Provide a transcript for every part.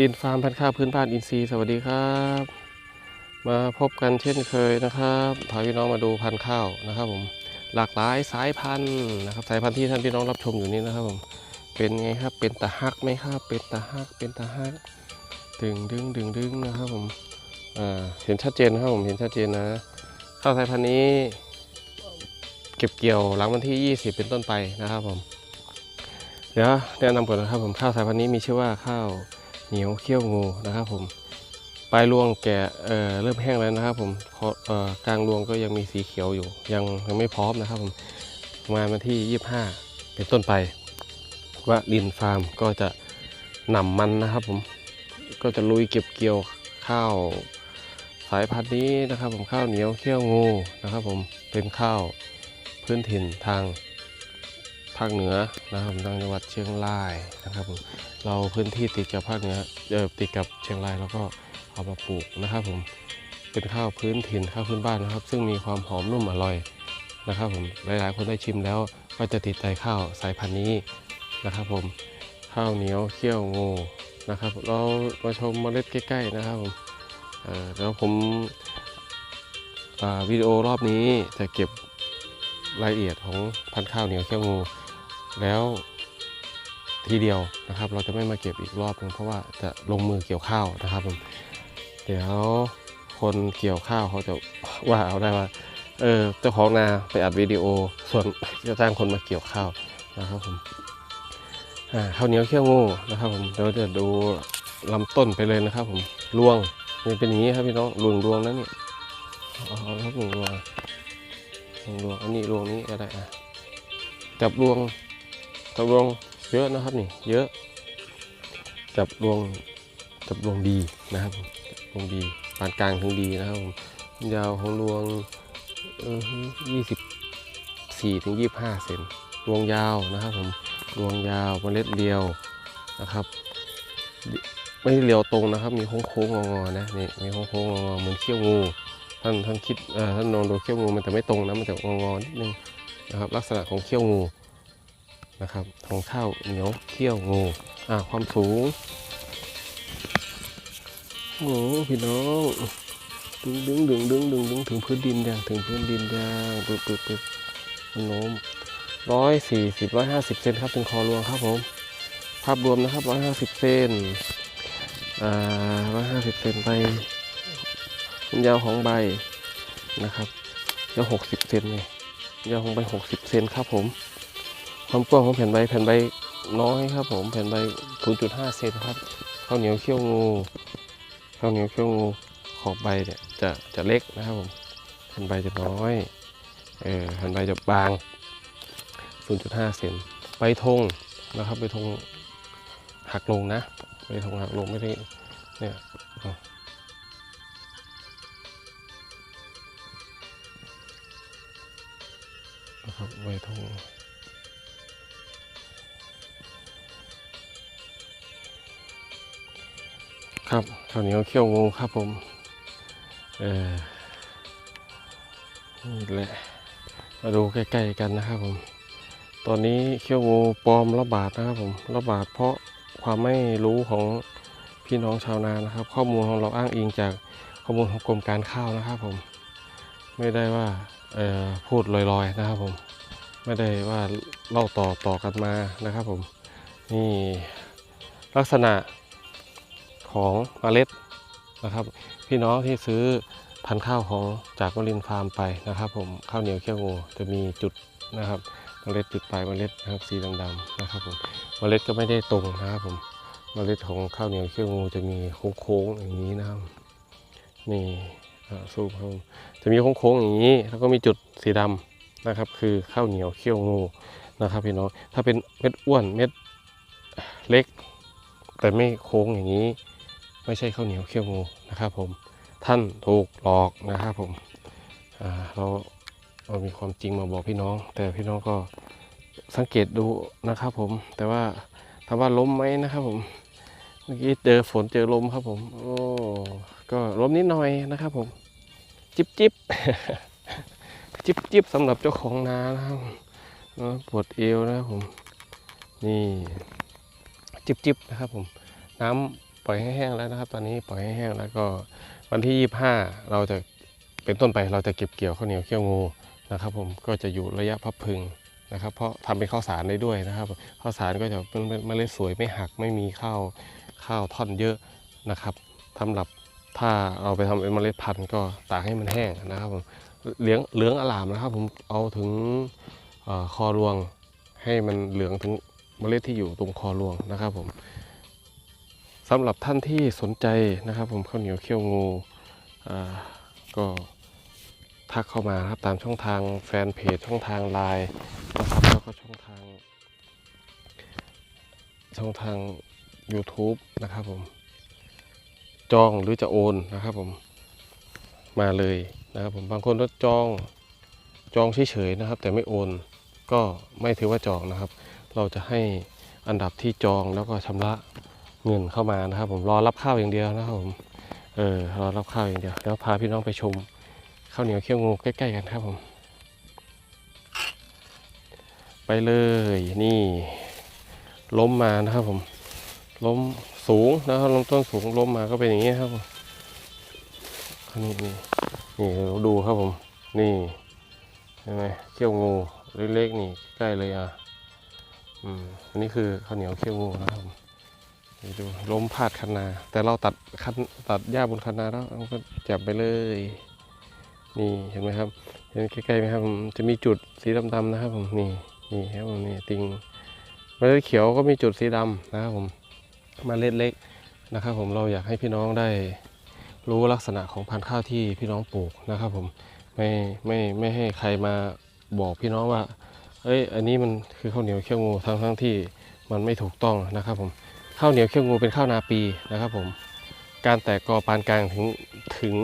ลินฟาร์มพันธุ์ข้าวพื้นบ้านอินทรีย์สวัสดีครับ มาพบกันเช่นเคยนะครับพาพี่น้องมาดูพันธุ์ข้าวนะครับผมหลากหลายสายพันธุ์นะครับสายพันธุ์ที่ท่านพี่น้องรับชมอยู่นี้นะครับผมเป็นไงครับเป็นตะฮักไหมครับเป็นตะฮักเป็นตะฮักดึงดึงดึงดึงนะครับผมเห็นชัดเจนครับผมเห็นชัดเจนนะข้าวสายพันธุ์นี้ เก็บเกี่ยวหลังวันที่ 20 เป็นต้นไปนะครับผมเดี๋ยวแนะนำก่อนนะครับผมข้าวสายพันธุ์นี้มีชื่อว่าข้าว เหนียวเขี้ยวงูนะครับผมปลายรวงแก่เเริ่มแห้งแล้วนะครับ ผมกลางรวงก็ยังมีสีเขียวอยู่ ยังยังไม่พร้อมนะครับผมประมาณวันที่ 25 เป็นต้นไป ว่าลินฟาร์มก็จะหนำมันนะครับผมก็จะลุยเก็บเกี่ยวข้าวสายพันธุ์นี้นะครับ ผมข้าวเหนียวเขี้ยวงูนะครับ ผมเป็นข้าวพื้นถิ่นทาง ภาคเหนือนะครับทางจังหวัดเชียงรายนะครับผมเราพื้นที่ติดกับภาคเหนือเออติดกับเชียงรายแล้วก็เอามาปลูกนะครับผมเป็นข้าวพื้นถิ่นข้าวพื้นบ้านนะครับ ซึ่งมีความหอมนุ่มอร่อยนะครับผมหลายๆ คนได้ชิมแล้วก็จะติดใจข้าวสายพันธุ์นี้นะครับ ผมข้าวเหนียวเคี่ยวงูนะครับ เรามาชมเมล็ดใกล้ๆนะครับผมเออแล้วผมอ่าวิดีโอรอบนี้จะเก็บรายละเอียดของพันธุ์ข้าวเหนียวเคี่ยวงู แล้วทีเดียวนะครับ เราจะไม่มาเก็บอีกรอบนึงเพราะว่าจะลงมือเกี่ยวข้าวนะครับผมเดี๋ยวคนเกี่ยวข้าวเขาจะว่าเอาได้ว่าเออเจ้าของนาไปอัดวิดีโอ ส่วนจะจ้างคนมาเกี่ยวข้าวนะครับผมอ่าข้าวเหนียวเขี้ยวงูนะครับผมเดี๋ยวจะดูลำต้นไปเลยนะครับ ผมรวงมันเป็นอย่างนี้ครับพี่น้องรวงรวงนั้นนี่เอาเอาครับรวงรวงรวงรวงอันนี้รวงนี้ก็ได้อะจับรวง จับรวงเยอะนะครับนี่เยอะ จับรวงจับรวงดีนะครับรวงดีปานกลางถึงดีนะครับผมยาวของรวงยี่สิบสี่ถึงยี่ห้าเซนรวงยาวนะครับผมรวงยาวเมล็ดเรียวนะครับ ไม่เรียวตรงนะครับ มีโค้งๆงอๆนะนี่มีโค้งๆงอๆเหมือนเขี้ยวงูท่านท่านคิดเออท่านนองดูเขี้ยวงูมันจะไม่ตรงนะมันจะงอๆนิดนึงนะครับลักษณะของเขี้ยวงู นะครับของข้าวเหนียวเคี่ยวงูอ่าความสูงโอ้พี่น้องดึงดึงดึงดึงดึงดึงถึงพื้นดินยังถึงพื้นดินยังปึ๊บปึ๊บปึ๊บโน้มร้อยสี่สิบร้อยห้าสิบเซนครับถึงคอรวงครับผมภาพรวมนะครับร้อยห้าสิบเซนอ่าร้อยห้าสิบเซนไปความยาวของใบนะครับยาวหกสิบเซนไงยาวของใบหกสิบเซนครับผม ความกว้างของแผ่นใบแผ่นใบน้อยครับ ผมแผ่นใบ 0.5 เซนครับข้าวเหนียวเขี้ยวงูข้าวเหนียวเขี้ยวงูขอบใบเนี่ยจะจะเล็กนะครับผมแผ่นใบจะน้อยเออแผ่นใบจะบาง 0.5 เซนใบธงนะครับใบธงหักลงนะใบธงหักลงไม่ได้เนี่ยนะครับใบธง ครับข้าวเหนียวเขี้ยวงูครับผมเออนี่แหละมาดูใกล้ๆกันนะครับผม ตอนนี้เขี้ยวงูปลอมระบาดนะครับผมระบาดเพราะความไม่รู้ของพี่น้องชาวนานะครับ ข้อมูลของเราอ้างอิงจากข้อมูลของกรมการข้าวนะครับผม ไม่ได้ว่าพูดลอยๆนะครับผม ไม่ได้ว่าเล่าต่อต่อกันมานะครับผมนี่ลักษณะ ของเมล็ดนะครับ พี่น้องที่ซื้อพันธุ์ข้าวของจากวลินฟาร์มไปนะครับ ผมข้าวเหนียวเขี้ยวงูจะมีจุดนะครับเมล็ดจุดปลายเมล็ดนะครับสีดำๆนะครับผมเมล็ดก็ไม่ได้ตรงนะครับผมเมล็ดของข้าวเหนียวเขี้ยวงูจะมีโค้งๆอย่างนี้นะครับนี่สู้ครับจะมีโค้งๆอย่างนี้ แล้วก็มีจุดสีดำนะครับ คือข้าวเหนียวเขี้ยวงูนะครับพี่น้องถ้าเป็นเม็ดอ้วนเม็ดเล็ก แต่ไม่โค้งอย่างนี้ ไม่ใช่ข้าวเหนียวเขี้ยวงูนะครับผมท่านถูกหลอกนะครับผมเราเรามีความจริงมาบอกพี่น้อง แต่พี่น้องก็สังเกตดูนะครับผมแต่ว่าถามว่าล้มไหมนะครับผมเมื่อกี้เจอฝนเจอลมครับผม โอ้ก็ล้มนิดหน่อยนะครับผมจิบจิบจิบจิบสำหรับเจ้าของนานะครับเนะปวดเอวนะครับผม นี่จิบจิบนะครับผม น้ ปล่อยให้แห้งแล้วนะครับ ตอนนี้ปล่อยให้แห้งแล้วก็วันที่ 25 เราจะเป็นต้นไปเราจะเก็บเกี่ยวข้าวเหนียวเขี้ยวงูนะครับผมก็จะอยู่ระยะพับพึงนะครับเพราะทำเป็นข้าวสารได้ด้วยนะครับข้าวสารก็จะเป็นเมล็ดสวยไม่หักไม่มีข้าวข้าวท่อนเยอะนะครับสำหรับถ้าเราไปทำเป็นเมล็ดพันธุ์ก็ตากให้มันแห้งนะครับผมเหลืองเหลืองอลามนะครับผมเอาถึงอคอรวงให้มันเหลืองถึงเมล็ดที่อยู่ตรงคอรวงนะครับผม สำหรับท่านที่สนใจนะครับ ผมข้าวเหนียวเขี้ยวงูก็ทักเข้ามาครับตามช่องทางแฟนเพจช่องทางไลน์นะครับแล้วก็ช่องทาง ช่องทาง YouTube นะครับผม จองหรือจะโอนนะครับผมมาเลยนะครับผมบางคนก็จองจองเฉยๆนะครับ แต่ไม่โอนก็ไม่ถือว่าจองนะครับ เราจะให้อันดับที่จองแล้วก็ชำระ เงินเข้ามานะครับ ผมรอรับข้าวอย่างเดียวนะครับผมเออรอรับข้าวอย่างเดียวแล้วพาพี่น้องไปชมข้าวเหนียวเขี้ยวงูใกล้ๆกันครับผม ไปเลยนี่ล้มมานะครับผมล้มสูงนะครับล้มต้นสูงล้มมาก็เป็นอย่างนี้ครับผมนี่นี่นี่เราดูครับผม นี่เห็นไหมเขี้ยวงูเล็กๆนี่ใกล้เลยอะอืมอันนี้คือข้าวเหนียวเขี้ยวงูนะครับผม นี่ดูล้มพาดคันนา แต่เราตัดคันตัดหญ้าบนคันนาแล้วเราก็จับไปเลย นี่เห็นไหมครับ เห็นใกล้ๆไหมครับผมจะมีจุดสีดำๆนะครับ ผมนี่นี่ครับผมนี่ติงเมล็ดเขียวก็มีจุดสีดำนะครับผมเมาเล็ดเล็กนะครับ ผมเราอยากให้พี่น้องได้รู้ลักษณะของพันธุ์ข้าวที่พี่น้องปลูกนะครับ ผมไม่ไม่ไม่ให้ใครมาบอกพี่น้องว่า เอ้ย อันนี้มันคือข้าวเหนียวเขี้ยวงูทั้งทั้งที่มันไม่ถูกต้องนะครับ ผม ข้าวเหนียวเขี้ยวงูเป็นข้าวนาปีนะครับผมการแตกกอปานกลางถึงถึง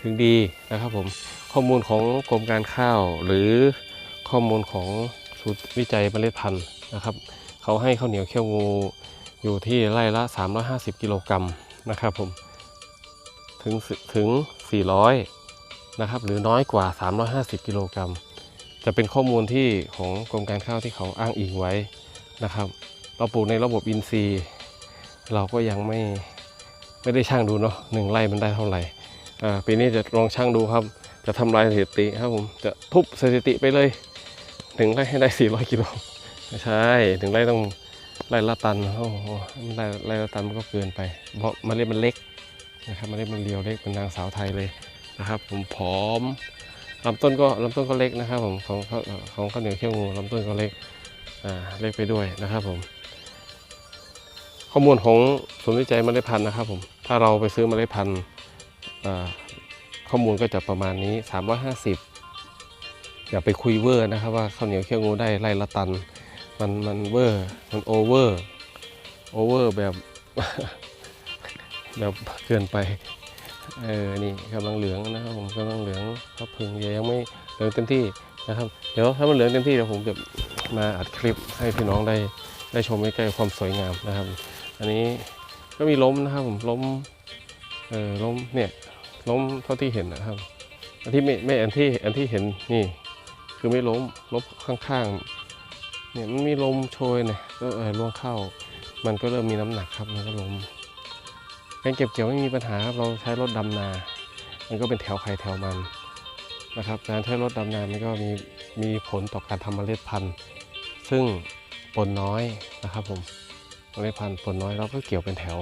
ถึงดีนะครับผมข้อมูลของกรมการข้าวหรือข้อมูลของศูนย์วิจัยเมล็ดพันธุ์นะครับเขาให้ข้าวเหนียวเขี้ยวงูอยู่ที่ไร่ละ 350 กิโลกรัมนะครับผมถึงถึง 400 นะครับ หรือน้อยกว่า 350 กิโลกรัม จะเป็นข้อมูลที่ของกรมการข้าวที่เขาอ้างอิงไว้นะครับ เราปลูกในระบบอินทรีย์ เราก็ยังไม่ไม่ได้ช่างดูเนาะหนึ่งไร่มันได้เท่าไหร่ปีนี้จะลองช่างดูครับ จะทำลายสถิติครับผมจะทุบสถิติไปเลยหนึ่งไร่ให้ได้ 400กิโลไม่ใช่หนึ่งไร่ต้องไร่ละตันโอ้โหไร่ไร่ละตันมันก็เกินไป เพราะเล็ดมันเล็กนะครับเล็ดมันเรียวเล็กเป็นนางสาวไทยเลยนะครับ ผมผอมลำต้นก็ลำต้นก็เล็กนะครับผมของข้าวของข้าวเหนียวเขี้ยวงูลำต้นก็เล็กอ่าเลขไปด้วยนะครับผม ข้อมูลของศูนย์วิจัยเมล็ดพันธุ์นะครับผม ถ้าเราไปซื้อเมล็ดพันธุ์ข้อมูลก็จะประมาณนี้ 350 อย่าไปคุยเวอร์นะครับว่าข้าวเหนียวเขี้ยวงูได้ไร่ละตัน มันมันเวอร์ มันโอเวอร์ โอเวอร์แบบแบบเกินไป เออ นี่กำลังเหลืองนะครับผมกำลังเหลืองก็พึงยังไม่เหลืองเต็มที่นะครับ เดี๋ยวถ้ามันเหลืองเต็มที่เดี๋ยวผมจะมาอัดคลิปให้พี่น้องได้ได้ชมใกล้ๆความสวยงามนะครับ อันนี้ก็มีล้มนะครับผมล้มเออล้มเนี่ยล้มเท่าที่เห็นนะครับ อันที่ไม่ไม่อันที่อันที่เห็นนี่ คือไม่ล้มล้มข้างๆเนี่ยมันมีลมโชยเนี่ยก็เออล่วงเข้า มันก็เริ่มมีน้ำหนักครับมันก็ล้มการเก็บเกี่ยวไม่มีปัญหาครับเราใช้รถดำนา มันก็เป็นแถวใครแถวมันนะครับการใช้รถดำนามันก็มีมีผลต่อการทำเมล็ดพันธุ์ ซึ่งปนน้อยนะครับผม เมล็ดพันธุ์ปนน้อยเราก็เกี่ยวเป็นแถว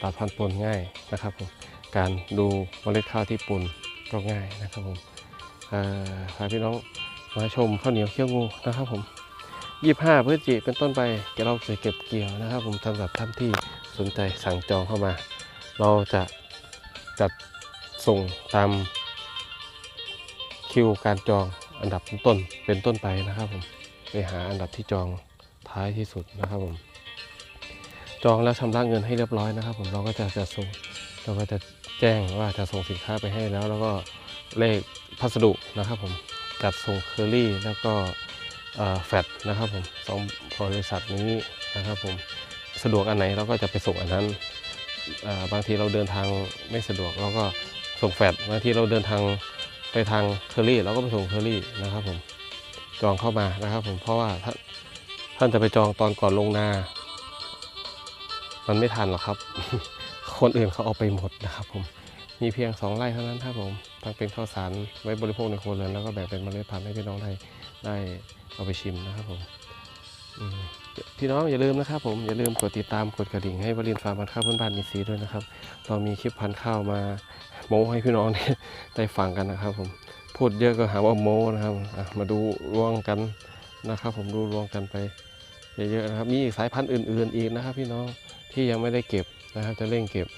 ตัดพันธุ์ปนง่ายนะครับผมการดูเมล็ดข้าวที่ปนก็ง่ายนะครับผมพาพี่น้องมาชมข้าวเหนียวเขี้ยวงูนะครับผม 25พฤศจิกเป็นต้นไปเดี๋ยวเราจะเก็บเกี่ยวนะครับ ผมสำหรับท่านที่สนใจสั่งจองเข้ามา เราจะจัดส่งตามคิวการจองอันดับต้นเป็นต้นไปนะครับผมไปหาอันดับที่จองท้ายที่สุดนะครับผม จองแล้วชำระเงินให้เรียบร้อยนะครับ ผมเราก็จะจะส่งเราก็จะแจ้งว่าจะส่งสินค้าไปให้แล้ว แล้วก็เลขพัสดุนะครับ ผมจัดส่งเคอรี่แล้วก็แฟดนะครับผมสองบริษัทนี้นะครับ ผมสะดวกอันไหนเราก็จะไปส่งอันนั้นบางทีเราเดินทางไม่สะดวกเราก็ส่งแฟดบางทีเราเดินทางไปทางเคอรี่เราก็ไปส่งเคอรี่นะครับ ผมจองเข้ามานะครับ ผมเพราะว่าท่านจะไปจองตอนก่อนลงนา มันไม่ทันหรอกครับ คนอื่นเขาเอาไปหมดนะครับผมมีเพียงสองไร่เท่านั้นครับผมทั้งเป็นข้าวสารไว้บริโภคในครัวเรือนแล้วก็แบ่งเป็นเมล็ดพันธุ์ให้พี่น้องได้ได้เอาไปชิมนะครับผมพี่น้องอย่าลืมนะครับผมอย่าลืมกดติดตามกดกระดิ่งให้บรินฟาร์มพันธุ์ข้าวพื้นบ้านอินทรีด้วยนะครับ เรามีคลิปพันธุ์ข้าวมาโม้ให้พี่น้องได้ฟังกันนะครับ ผมพูดเยอะก็หาว่าโม้นะครับมาดูรวงกันนะครับ ผมดูรวงกันไปเยอะๆนะครับ มีอีกสายพันธุ์อื่น ๆ อีกนะครับ พี่น้อง ที่ยังไม่ได้เก็บนะครับ จะเร่งเก็บ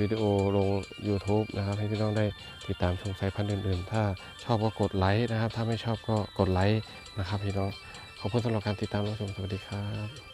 วิดีโอลง YouTube นะครับ ให้พี่น้องได้ติดตามชมสายพันธุ์อื่นๆ ถ้าชอบก็กดไลค์นะครับ ถ้าไม่ชอบก็กดไลค์นะครับพี่น้อง ขอบคุณสำหรับการติดตามรับชมสวัสดีครับ